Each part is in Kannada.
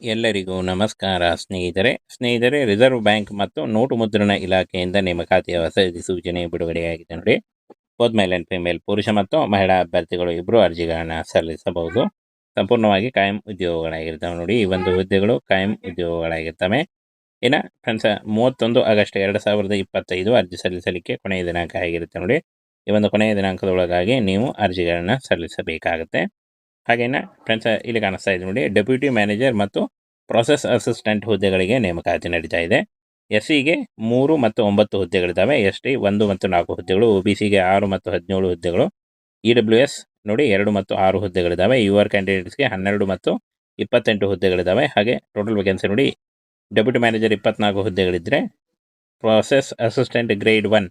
ಎಲ್ಲರಿಗೂ ನಮಸ್ಕಾರ. ಸ್ನೇಹಿತರೆ ಸ್ನೇಹಿತರೆ, ರಿಸರ್ವ್ ಬ್ಯಾಂಕ್ ಮತ್ತು ನೋಟು ಮುದ್ರಣ ಇಲಾಖೆಯಿಂದ ನೇಮಕಾತಿಯ ಹೊಸ ಅಧಿಸೂಚನೆ ಬಿಡುಗಡೆಯಾಗಿದೆ ನೋಡಿ. ಬೋತ್ ಮೇಲ್ ಫಿಮೇಲ್ ಪುರುಷ ಮತ್ತು ಮಹಿಳಾ ಅಭ್ಯರ್ಥಿಗಳು ಇಬ್ಬರು ಅರ್ಜಿಗಳನ್ನು ಸಲ್ಲಿಸಬಹುದು. ಸಂಪೂರ್ಣವಾಗಿ ಕಾಯಂ ಉದ್ಯೋಗಗಳಾಗಿರ್ತವೆ ನೋಡಿ. ಈ ಒಂದು ಹುದ್ದೆಗಳು ಕಾಯಂ ಉದ್ಯೋಗಗಳಾಗಿರ್ತವೆ. ಇನ್ನು ಫ್ರೆಂಡ್ಸ್, ಮೂವತ್ತೊಂದು ಆಗಸ್ಟ್ ಎರಡು ಸಾವಿರದ ಇಪ್ಪತ್ತೈದು ಅರ್ಜಿ ಸಲ್ಲಿಸಲಿಕ್ಕೆ ಕೊನೆಯ ದಿನಾಂಕ ಆಗಿರುತ್ತೆ ನೋಡಿ. ಈ ಒಂದು ಕೊನೆಯ ದಿನಾಂಕದೊಳಗಾಗಿ ನೀವು ಅರ್ಜಿಗಳನ್ನು ಸಲ್ಲಿಸಬೇಕಾಗುತ್ತೆ. ಹಾಗೇನೆ ಫ್ರೆಂಡ್ಸ್ ಇಲ್ಲಿ ಕಾಣಿಸ್ತಾ ಇದೆ ನೋಡಿ ಡೆಪ್ಯೂಟಿ ಮ್ಯಾನೇಜರ್ ಮತ್ತು ಪ್ರೊಸೆಸ್ ಅಸಿಸ್ಟೆಂಟ್ ಹುದ್ದೆಗಳಿಗೆ ನೇಮಕಾತಿ ನಡೀತಾ ಇದೆ. ಎಸ್ ಸಿಗೆ ಮೂರು ಮತ್ತು ಒಂಬತ್ತು ಹುದ್ದೆಗಳಿದ್ದಾವೆ. ಎಸ್ ಟಿ ಒಂದು ಮತ್ತು ನಾಲ್ಕು ಹುದ್ದೆಗಳು ಬಿ ಸಿಗೆ ಆರು ಮತ್ತು ಹದಿನೇಳು ಹುದ್ದೆಗಳು ಇ ಡಬ್ಲ್ಯೂ ಎಸ್ ನೋಡಿ ಎರಡು ಮತ್ತು ಆರು ಹುದ್ದೆಗಳಿದ್ದಾವೆ. ಯು ಆರ್ ಕ್ಯಾಂಡಿಡೇಟ್ಸ್ಗೆ ಹನ್ನೆರಡು ಮತ್ತು ಇಪ್ಪತ್ತೆಂಟು ಹುದ್ದೆಗಳಿದ್ದಾವೆ. ಹಾಗೆ ಟೋಟಲ್ ವೇಕೆನ್ಸಿ ನೋಡಿ ಡೆಪ್ಯೂಟಿ ಮ್ಯಾನೇಜರ್ ಇಪ್ಪತ್ನಾಲ್ಕು ಹುದ್ದೆಗಳಿದ್ದರೆ ಪ್ರೊಸೆಸ್ ಅಸಿಸ್ಟೆಂಟ್ ಗ್ರೇಡ್ ಒನ್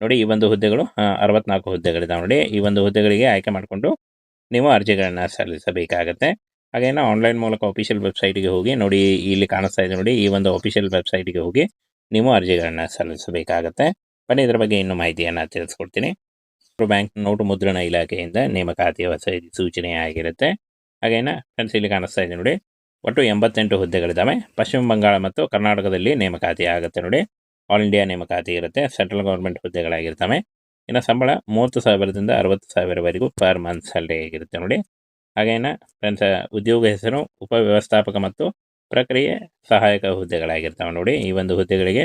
ನೋಡಿ ಈ ಒಂದು ಹುದ್ದೆಗಳು ಅರವತ್ನಾಲ್ಕು ಹುದ್ದೆಗಳಿದ್ದಾವೆ ನೋಡಿ. ಈ ಒಂದು ಹುದ್ದೆಗಳಿಗೆ ಆಯ್ಕೆ ಮಾಡಿಕೊಂಡು ನೀವು ಅರ್ಜಿಗಳನ್ನು ಸಲ್ಲಿಸಬೇಕಾಗತ್ತೆ. ಹಾಗೇನ ಆನ್ಲೈನ್ ಮೂಲಕ ಅಫಿಷಿಯಲ್ ವೆಬ್ಸೈಟ್ಗೆ ಹೋಗಿ ನೋಡಿ, ಇಲ್ಲಿ ಕಾಣಿಸ್ತಾ ಇದೆ ನೋಡಿ, ಈ ಒಂದು ಅಫಿಷಿಯಲ್ ವೆಬ್ಸೈಟ್ಗೆ ಹೋಗಿ ನೀವು ಅರ್ಜಿಗಳನ್ನು ಸಲ್ಲಿಸಬೇಕಾಗತ್ತೆ. ಬನ್ನಿ, ಇದರ ಬಗ್ಗೆ ಇನ್ನೂ ಮಾಹಿತಿಯನ್ನು ತಿಳಿಸ್ಕೊಡ್ತೀನಿ. ಬ್ಯಾಂಕ್ ನೋಟು ಮುದ್ರಣ ಇಲಾಖೆಯಿಂದ ನೇಮಕಾತಿ ಹೊಸ ಸೂಚನೆ ಆಗಿರುತ್ತೆ. ಹಾಗೇನ ಫ್ರೆಂಡ್ಸ್ ಇಲ್ಲಿ ಕಾಣಿಸ್ತಾ ಇದೆ ನೋಡಿ, ಒಟ್ಟು ಎಂಬತ್ತೆಂಟು ಹುದ್ದೆಗಳಿದ್ದಾವೆ. ಪಶ್ಚಿಮ ಬಂಗಾಳ ಮತ್ತು ಕರ್ನಾಟಕದಲ್ಲಿ ನೇಮಕಾತಿ ಆಗುತ್ತೆ ನೋಡಿ. ಆಲ್ ಇಂಡಿಯಾ ನೇಮಕಾತಿ ಇರುತ್ತೆ. ಸೆಂಟ್ರಲ್ ಗೌರ್ಮೆಂಟ್ ಹುದ್ದೆಗಳಾಗಿರ್ತವೆ. ಇನ್ನು ಸಂಬಳ ಮೂವತ್ತು ಸಾವಿರದಿಂದ ಅರವತ್ತು ಸಾವಿರವರೆಗೂ ಪರ್ ಮಂತ್ ಸ್ಯಾಲ್ರಿ ಆಗಿರುತ್ತೆ ನೋಡಿ. ಹಾಗೇನ ಫ್ರೆಂಡ್ಸ್ ಉದ್ಯೋಗ ಹೆಸರು ಉಪವ್ಯವಸ್ಥಾಪಕ ಮತ್ತು ಪ್ರಕ್ರಿಯೆ ಸಹಾಯಕ ಹುದ್ದೆಗಳಾಗಿರ್ತಾವೆ ನೋಡಿ. ಈ ಒಂದು ಹುದ್ದೆಗಳಿಗೆ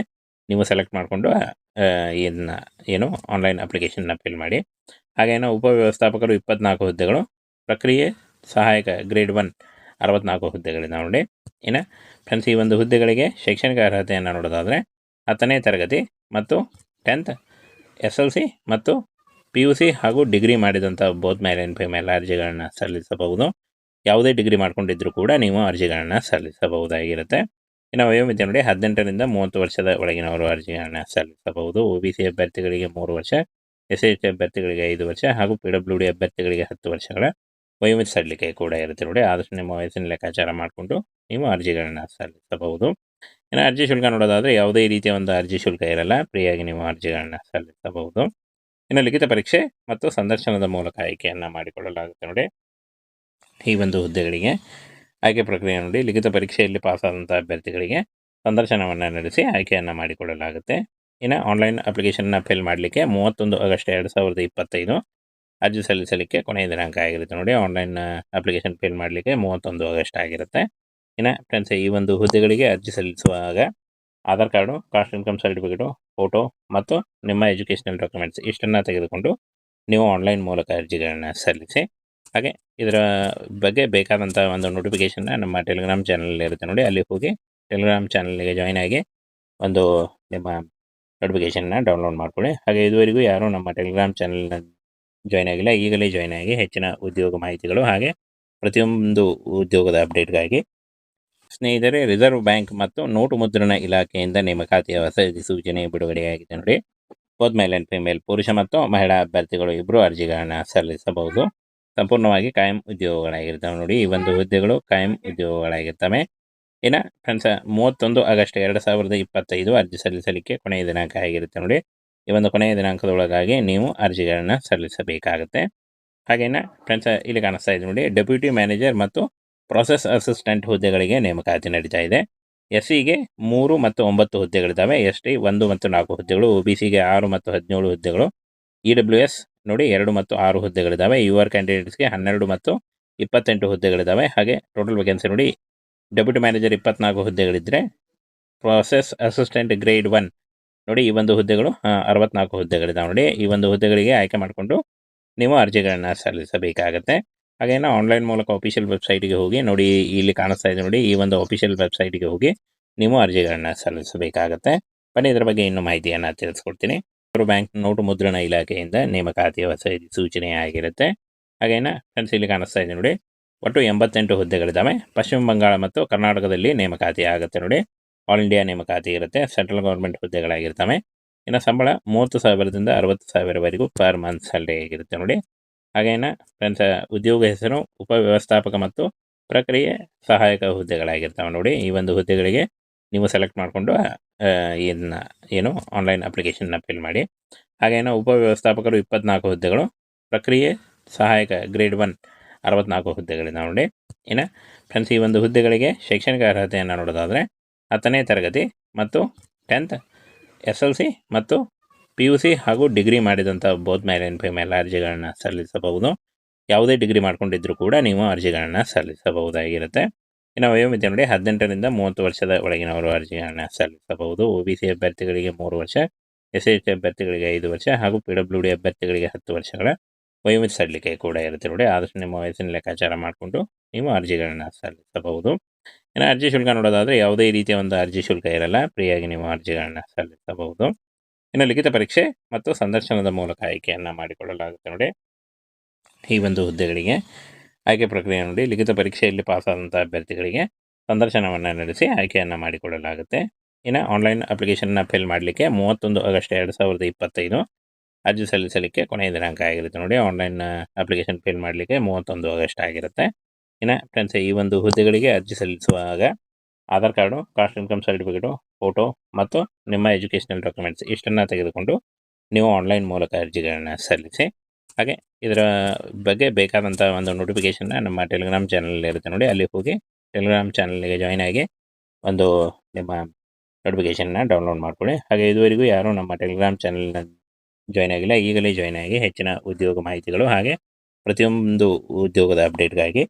ನೀವು ಸೆಲೆಕ್ಟ್ ಮಾಡಿಕೊಂಡು ಇದನ್ನ ಏನು ಆನ್ಲೈನ್ ಅಪ್ಲಿಕೇಶನ್ನ ಫಿಲ್ ಮಾಡಿ. ಹಾಗೇನು ಉಪವ್ಯವಸ್ಥಾಪಕರು ಇಪ್ಪತ್ನಾಲ್ಕು ಹುದ್ದೆಗಳು, ಪ್ರಕ್ರಿಯೆ ಸಹಾಯಕ ಗ್ರೇಡ್ ಒನ್ ಅರವತ್ನಾಲ್ಕು ಹುದ್ದೆಗಳಿದ್ದಾವೆ ನೋಡಿ. ಇನ್ನು ಫ್ರೆಂಡ್ಸ್ ಈ ಒಂದು ಹುದ್ದೆಗಳಿಗೆ ಶೈಕ್ಷಣಿಕ ಅರ್ಹತೆಯನ್ನು ನೋಡೋದಾದರೆ ಹತ್ತನೇ ತರಗತಿ ಮತ್ತು ಟೆಂತ್ ಎಸ್ ಎಲ್ ಸಿ ಮತ್ತು ಪಿ ಯು ಸಿ ಹಾಗೂ ಡಿಗ್ರಿ ಮಾಡಿದಂಥ ಮೇಲಿನ ಆ್ಯಂಡ್ ಫಿಮೇಲ್ ಅರ್ಜಿಗಳನ್ನ ಸಲ್ಲಿಸಬಹುದು. ಯಾವುದೇ ಡಿಗ್ರಿ ಮಾಡ್ಕೊಂಡಿದ್ದರೂ ಕೂಡ ನೀವು ಅರ್ಜಿಗಳನ್ನ ಸಲ್ಲಿಸಬಹುದಾಗಿರುತ್ತೆ. ಇನ್ನು ವಯೋಮಿತಿ ನೋಡಿ, ಹದಿನೆಂಟರಿಂದ ಮೂವತ್ತು ವರ್ಷದ ಒಳಗಿನವರು ಅರ್ಜಿಗಳನ್ನು ಸಲ್ಲಿಸಬಹುದು. ಒ ಬಿ ಸಿ ಅಭ್ಯರ್ಥಿಗಳಿಗೆ ಮೂರು ವರ್ಷ, ಎಸ್ ಎಚ್ ಅಭ್ಯರ್ಥಿಗಳಿಗೆ ಐದು ವರ್ಷ ಹಾಗೂ ಪಿ ಡಬ್ಲ್ಯೂ ಡಿ ಅಭ್ಯರ್ಥಿಗಳಿಗೆ ಹತ್ತು ವರ್ಷಗಳ ವಯೋಮಿತಿ ಸಲ್ಲಿಕೆ ಕೂಡ ಇರುತ್ತೆ ನೋಡಿ. ಆದಷ್ಟು ನಿಮ್ಮ ವಯಸ್ಸಿನ ಲೆಕ್ಕಾಚಾರ ಮಾಡಿಕೊಂಡು ನೀವು ಅರ್ಜಿಗಳನ್ನು ಸಲ್ಲಿಸಬಹುದು. ಇನ್ನು ಅರ್ಜಿ ಶುಲ್ಕ ನೋಡೋದಾದರೆ ಯಾವುದೇ ರೀತಿಯ ಒಂದು ಅರ್ಜಿ ಶುಲ್ಕ ಇರಲ್ಲ. ಫ್ರೀಯಾಗಿ ನೀವು ಅರ್ಜಿಗಳನ್ನು ಸಲ್ಲಿಸಬಹುದು. ಇನ್ನು ಲಿಖಿತ ಪರೀಕ್ಷೆ ಮತ್ತು ಸಂದರ್ಶನದ ಮೂಲಕ ಆಯ್ಕೆಯನ್ನು ಮಾಡಿಕೊಳ್ಳಲಾಗುತ್ತೆ ನೋಡಿ. ಈ ಒಂದು ಹುದ್ದೆಗಳಿಗೆ ಆಯ್ಕೆ ಪ್ರಕ್ರಿಯೆ ನೋಡಿ. ಲಿಖಿತ ಪರೀಕ್ಷೆಯಲ್ಲಿ ಪಾಸಾದಂಥ ಅಭ್ಯರ್ಥಿಗಳಿಗೆ ಸಂದರ್ಶನವನ್ನು ನಡೆಸಿ ಆಯ್ಕೆಯನ್ನು ಮಾಡಿಕೊಳ್ಳಲಾಗುತ್ತೆ. ಇನ್ನು ಆನ್ಲೈನ್ ಅಪ್ಲಿಕೇಶನ್ನ ಫಿಲ್ ಮಾಡಲಿಕ್ಕೆ ಮೂವತ್ತೊಂದು ಆಗಸ್ಟ್ ಎರಡು ಸಾವಿರದ ಇಪ್ಪತ್ತೈದು ಅರ್ಜಿ ಸಲ್ಲಿಸಲಿಕ್ಕೆ ಕೊನೆಯ ದಿನಾಂಕ ಆಗಿರುತ್ತೆ ನೋಡಿ. ಆನ್ಲೈನ್ ಅಪ್ಲಿಕೇಶನ್ ಫಿಲ್ ಮಾಡಲಿಕ್ಕೆ ಮೂವತ್ತೊಂದು ಆಗಸ್ಟ್ ಆಗಿರುತ್ತೆ. ಇನ್ನು ಫ್ರೆಂಡ್ಸ್ ಈ ಒಂದು ಹುದ್ದೆಗಳಿಗೆ ಅರ್ಜಿ ಸಲ್ಲಿಸುವಾಗ Aadhaar card caste income certificate photo ಮತ್ತು ನಿಮ್ಮ ಎಜುಕೇಷನಲ್ ಡಾಕ್ಯುಮೆಂಟ್ಸ್ ಇಷ್ಟನ್ನು ತೆಗೆದುಕೊಂಡು ನೀವು ಆನ್ಲೈನ್ ಮೂಲಕ ಅರ್ಜಿಗಳನ್ನು ಸಲ್ಲಿಸಿ, ಹಾಗೆ ಇದರ ಬಗ್ಗೆ ಬೇಕಾದಂಥ ಒಂದು ನೋಟಿಫಿಕೇಷನ್ನ ನಮ್ಮ ಟೆಲಿಗ್ರಾಮ್ ಚಾನಲ್ ಇರುತ್ತೆ ನೋಡಿ, ಅಲ್ಲಿ ಹೋಗಿ ಟೆಲಿಗ್ರಾಮ್ ಚಾನಲ್ಗೆ ಜಾಯ್ನ್ ಆಗಿ ಒಂದು ನಿಮ್ಮ ನೋಟಿಫಿಕೇಷನ್ನ ಡೌನ್ಲೋಡ್ ಮಾಡ್ಕೊಳ್ಳಿ. ಹಾಗೆ ಇದುವರೆಗೂ ಯಾರೂ ನಮ್ಮ ಟೆಲಿಗ್ರಾಮ್ ಚಾನಲ್ನ ಜಾಯ್ನ್ ಆಗಿಲ್ಲ, ಈಗಲೇ ಜಾಯ್ನ್ ಆಗಿ ಹೆಚ್ಚಿನ ಉದ್ಯೋಗ ಮಾಹಿತಿಗಳು ಹಾಗೆ ಪ್ರತಿಯೊಂದು ಉದ್ಯೋಗದ ಅಪ್ಡೇಟ್ಗಾಗಿ ಸ್ನೇಹಿತರೆ ರಿಸರ್ವ್ ಬ್ಯಾಂಕ್ ಮತ್ತು ನೋಟು ಮುದ್ರಣ ಇಲಾಖೆಯಿಂದ ನೇಮಕಾತಿಯ ಹೊಸ ಸೂಚನೆ ಬಿಡುಗಡೆಯಾಗಿದೆ ನೋಡಿ. ಬೋತ್ ಮೇಲ್ ಆ್ಯಂಡ್ ಫಿಮೇಲ್ ಪುರುಷ ಮತ್ತು ಮಹಿಳಾ ಅಭ್ಯರ್ಥಿಗಳು ಇಬ್ಬರು ಅರ್ಜಿಗಳನ್ನು ಸಲ್ಲಿಸಬಹುದು. ಸಂಪೂರ್ಣವಾಗಿ ಕಾಯಂ ಉದ್ಯೋಗಗಳಾಗಿರ್ತವೆ ನೋಡಿ. ಈ ಒಂದು ಹುದ್ದೆಗಳು ಕಾಯಂ ಉದ್ಯೋಗಗಳಾಗಿರ್ತವೆ. ಇನ್ನು ಫ್ರೆಂಡ್ಸ್, ಮೂವತ್ತೊಂದು ಆಗಸ್ಟ್ ಎರಡು ಸಾವಿರದ ಇಪ್ಪತ್ತೈದು ಅರ್ಜಿ ಸಲ್ಲಿಸಲಿಕ್ಕೆ ಕೊನೆಯ ದಿನಾಂಕ ಆಗಿರುತ್ತೆ ನೋಡಿ. ಈ ಒಂದು ಕೊನೆಯ ದಿನಾಂಕದೊಳಗಾಗಿ ನೀವು ಅರ್ಜಿಗಳನ್ನು ಸಲ್ಲಿಸಬೇಕಾಗುತ್ತೆ. ಹಾಗೇನ ಫ್ರೆಂಡ್ಸ್, ಇಲ್ಲಿ ಕಾಣಿಸ್ತಾ ಇದೆ ನೋಡಿ. ಡೆಪ್ಯೂಟಿ ಮ್ಯಾನೇಜರ್ ಮತ್ತು ಪ್ರೊಸೆಸ್ ಅಸಿಸ್ಟೆಂಟ್ ಹುದ್ದೆಗಳಿಗೆ ನೇಮಕಾತಿ ನಡೀತಾ ಇದೆ. ಎಸ್ ಸಿಗೆ ಮೂರು ಮತ್ತು ಒಂಬತ್ತು ಹುದ್ದೆಗಳಿದ್ದಾವೆ ಎಸ್ ಟಿ ಒಂದು ಮತ್ತು ನಾಲ್ಕು ಹುದ್ದೆಗಳು ಒ ಬಿ ಸಿಗೆ ಆರು ಮತ್ತು ಹದಿನೇಳು ಹುದ್ದೆಗಳು ಇ ಡಬ್ಲ್ಯೂ ಎಸ್ ನೋಡಿ ಎರಡು ಮತ್ತು ಆರು ಹುದ್ದೆಗಳಿದ್ದಾವೆ ಯು ಆರ್ ಕ್ಯಾಂಡಿಡೇಟ್ಸ್ಗೆ ಹನ್ನೆರಡು ಮತ್ತು ಇಪ್ಪತ್ತೆಂಟು ಹುದ್ದೆಗಳಿದ್ದಾವೆ ಹಾಗೆ ಟೋಟಲ್ ವೇಕೆನ್ಸಿ ನೋಡಿ ಡೆಪ್ಯೂಟಿ ಮ್ಯಾನೇಜರ್ ಇಪ್ಪತ್ನಾಲ್ಕು ಹುದ್ದೆಗಳಿದ್ದರೆ ಪ್ರೊಸೆಸ್ ಅಸಿಸ್ಟೆಂಟ್ ಗ್ರೇಡ್ ಒನ್ ನೋಡಿ ಈ ಒಂದು ಹುದ್ದೆಗಳು ಅರವತ್ನಾಲ್ಕು ಹುದ್ದೆಗಳಿದ್ದಾವೆ ನೋಡಿ. ಈ ಒಂದು ಹುದ್ದೆಗಳಿಗೆ ಆಯ್ಕೆ ಮಾಡಿಕೊಂಡು ನೀವು ಅರ್ಜಿಗಳನ್ನು ಸಲ್ಲಿಸಬೇಕಾಗತ್ತೆ. ಹಾಗೇನು ಆನ್ಲೈನ್ ಮೂಲಕ ಅಫಿಷಿಯಲ್ ವೆಬ್ಸೈಟ್ಗೆ ಹೋಗಿ ನೋಡಿ ಇಲ್ಲಿ ಕಾಣಿಸ್ತಾ ಇದೆ ನೋಡಿ ಈ ಒಂದು ಅಫಿಷಿಯಲ್ ವೆಬ್ಸೈಟ್ಗೆ ಹೋಗಿ ನೀವು ಅರ್ಜಿಗಳನ್ನು ಸಲ್ಲಿಸಬೇಕಾಗತ್ತೆ. ಬನ್ನಿ ಇದರ ಬಗ್ಗೆ ಇನ್ನೂ ಮಾಹಿತಿಯನ್ನು ತಿಳಿಸ್ಕೊಡ್ತೀನಿ. ಅವರು ಬ್ಯಾಂಕ್ ನೋಟು ಮುದ್ರಣ ಇಲಾಖೆಯಿಂದ ನೇಮಕಾತಿಯ ಹೊಸ ಸೂಚನೆ ಆಗಿರುತ್ತೆ. ಹಾಗೇನ ಫ್ರೆಂಡ್ಸ್ ಇಲ್ಲಿ ಕಾಣಿಸ್ತಾ ಇದೆ ನೋಡಿ. ಒಟ್ಟು ಎಂಬತ್ತೆಂಟು ಹುದ್ದೆಗಳಿದ್ದಾವೆ. ಪಶ್ಚಿಮ ಬಂಗಾಳ ಮತ್ತು ಕರ್ನಾಟಕದಲ್ಲಿ ನೇಮಕಾತಿ ಆಗುತ್ತೆ ನೋಡಿ. ಆಲ್ ಇಂಡಿಯಾ ನೇಮಕಾತಿ ಇರುತ್ತೆ. ಸೆಂಟ್ರಲ್ ಗೌರ್ಮೆಂಟ್ ಹುದ್ದೆಗಳಾಗಿರ್ತವೆ. ಇನ್ನು ಸಂಬಳ ಮೂವತ್ತು ಸಾವಿರದಿಂದ ಅರವತ್ತು ಸಾವಿರವರೆಗೂ ಪರ್ ಮಂತ್ ಸ್ಯಾಲ್ರಿ ಆಗಿರುತ್ತೆ ನೋಡಿ. ಹಾಗೇನ ಫ್ರೆಂಡ್ಸ್ ಉದ್ಯೋಗ ಹೆಸರು, ಉಪವ್ಯವಸ್ಥಾಪಕ ಮತ್ತು ಪ್ರಕ್ರಿಯೆ ಸಹಾಯಕ ಹುದ್ದೆಗಳಾಗಿರ್ತಾವೆ ನೋಡಿ. ಈ ಒಂದು ಹುದ್ದೆಗಳಿಗೆ ನೀವು ಸೆಲೆಕ್ಟ್ ಮಾಡಿಕೊಂಡು ಇದನ್ನ ಏನು ಆನ್ಲೈನ್ ಅಪ್ಲಿಕೇಶನ್ನ ಫಿಲ್ ಮಾಡಿ. ಹಾಗೇನು ಉಪವ್ಯವಸ್ಥಾಪಕರು ಇಪ್ಪತ್ನಾಲ್ಕು ಹುದ್ದೆಗಳು, ಪ್ರಕ್ರಿಯೆ ಸಹಾಯಕ ಗ್ರೇಡ್ ಒನ್ ಅರವತ್ನಾಲ್ಕು ಹುದ್ದೆಗಳಿಂದ ನೋಡಿ. ಇನ್ನು ಫ್ರೆಂಡ್ಸ್ ಈ ಒಂದು ಹುದ್ದೆಗಳಿಗೆ ಶೈಕ್ಷಣಿಕ ಅರ್ಹತೆಯನ್ನು ನೋಡೋದಾದರೆ ಹತ್ತನೇ ತರಗತಿ ಮತ್ತು ಟೆಂತ್ ಎಸ್ ಎಲ್ ಸಿ ಮತ್ತು ಪಿ ಯು ಸಿ ಹಾಗೂ ಡಿಗ್ರಿ ಮಾಡಿದಂಥ ಬೋದ್ ಮೇಲೆ ಆ್ಯಂಡ್ ಮೇಲೆ ಅರ್ಜಿಗಳನ್ನ ಸಲ್ಲಿಸಬಹುದು. ಯಾವುದೇ ಡಿಗ್ರಿ ಮಾಡ್ಕೊಂಡಿದ್ದರೂ ಕೂಡ ನೀವು ಅರ್ಜಿಗಳನ್ನ ಸಲ್ಲಿಸಬಹುದಾಗಿರುತ್ತೆ. ಇನ್ನು ವಯೋಮಿತಿ ನೋಡಿ, ಹದಿನೆಂಟರಿಂದ ಮೂವತ್ತು ವರ್ಷದ ಒಳಗಿನವರು ಅರ್ಜಿಗಳನ್ನ ಸಲ್ಲಿಸಬಹುದು. ಒ ಬಿ ಸಿ ಅಭ್ಯರ್ಥಿಗಳಿಗೆ ಮೂರು ವರ್ಷ ಎಸ್ ಟಿ ಅಭ್ಯರ್ಥಿಗಳಿಗೆ ಐದು ವರ್ಷ ಹಾಗೂ ಪಿ ಡಬ್ಲ್ಯೂ ಡಿ ಅಭ್ಯರ್ಥಿಗಳಿಗೆ ಹತ್ತು ವರ್ಷಗಳ ವಯೋಮಿತಿ ಸಲ್ಲಿಕೆ ಕೂಡ ಇರುತ್ತೆ ನೋಡಿ. ಆದಷ್ಟು ನಿಮ್ಮ ವಯಸ್ಸಿನ ಲೆಕ್ಕಾಚಾರ ಮಾಡಿಕೊಂಡು ನೀವು ಅರ್ಜಿಗಳನ್ನ ಸಲ್ಲಿಸಬಹುದು. ಇನ್ನು ಅರ್ಜಿ ಶುಲ್ಕ ನೋಡೋದಾದರೆ ಯಾವುದೇ ರೀತಿಯ ಒಂದು ಅರ್ಜಿ ಶುಲ್ಕ ಇರಲ್ಲ. ಫ್ರೀಯಾಗಿ ನೀವು ಅರ್ಜಿಗಳನ್ನ ಸಲ್ಲಿಸಬಹುದು. ಇನ್ನು ಲಿಖಿತ ಪರೀಕ್ಷೆ ಮತ್ತು ಸಂದರ್ಶನದ ಮೂಲಕ ಆಯ್ಕೆಯನ್ನು ಮಾಡಿಕೊಳ್ಳಲಾಗುತ್ತೆ ನೋಡಿ. ಈ ಒಂದು ಹುದ್ದೆಗಳಿಗೆ ಆಯ್ಕೆ ಪ್ರಕ್ರಿಯೆ ನೋಡಿ. ಲಿಖಿತ ಪರೀಕ್ಷೆಯಲ್ಲಿ ಪಾಸಾದಂಥ ಅಭ್ಯರ್ಥಿಗಳಿಗೆ ಸಂದರ್ಶನವನ್ನು ನಡೆಸಿ ಆಯ್ಕೆಯನ್ನು ಮಾಡಿಕೊಳ್ಳಲಾಗುತ್ತೆ. ಇನ್ನು ಆನ್ಲೈನ್ ಅಪ್ಲಿಕೇಶನ್ನ ಫಿಲ್ ಮಾಡಲಿಕ್ಕೆ ಮೂವತ್ತೊಂದು ಆಗಸ್ಟ್ ಎರಡು ಸಾವಿರದ ಇಪ್ಪತ್ತೈದು ಅರ್ಜಿ ಸಲ್ಲಿಸಲಿಕ್ಕೆ ಕೊನೆಯ ದಿನಾಂಕ ಆಗಿರುತ್ತೆ ನೋಡಿ. ಆನ್ಲೈನ್ ಅಪ್ಲಿಕೇಶನ್ ಫಿಲ್ ಮಾಡಲಿಕ್ಕೆ ಮೂವತ್ತೊಂದು ಆಗಸ್ಟ್ ಆಗಿರುತ್ತೆ. ಇನ್ನು ಫ್ರೆಂಡ್ಸ್ ಈ ಒಂದು ಹುದ್ದೆಗಳಿಗೆ ಅರ್ಜಿ ಸಲ್ಲಿಸುವಾಗ Aadhaar card, caste, income certificate photo ಮತ್ತು ನಿಮ್ಮ ಎಜುಕೇಷನಲ್ ಡಾಕ್ಯುಮೆಂಟ್ಸ್ ಇಷ್ಟನ್ನು ತೆಗೆದುಕೊಂಡು ನೀವು ಆನ್ಲೈನ್ ಮೂಲಕ ಅರ್ಜಿಗಳನ್ನು ಸಲ್ಲಿಸಿ. ಹಾಗೆ ಇದರ ಬಗ್ಗೆ ಬೇಕಾದಂಥ ಒಂದು ನೋಟಿಫಿಕೇಷನ್ನ ನಮ್ಮ ಟೆಲಿಗ್ರಾಮ್ ಚಾನಲ್ ಇರುತ್ತೆ ನೋಡಿ, ಅಲ್ಲಿ ಹೋಗಿ ಟೆಲಿಗ್ರಾಮ್ ಚಾನಲ್ಗೆ ಜಾಯ್ನ್ ಆಗಿ ಒಂದು ನಿಮ್ಮ ನೋಟಿಫಿಕೇಷನ್ನ ಡೌನ್ಲೋಡ್ ಮಾಡ್ಕೊಳ್ಳಿ. ಹಾಗೆ ಇದುವರೆಗೂ ಯಾರೂ ನಮ್ಮ ಟೆಲಿಗ್ರಾಮ್ ಚಾನಲ್ನ ಜಾಯ್ನ್ ಆಗಿಲ್ಲ, ಈಗಲೇ ಜಾಯ್ನ್ ಆಗಿ ಹೆಚ್ಚಿನ ಉದ್ಯೋಗ ಮಾಹಿತಿಗಳು ಹಾಗೆ ಪ್ರತಿಯೊಂದು ಉದ್ಯೋಗದ ಅಪ್ಡೇಟ್ಗಾಗಿ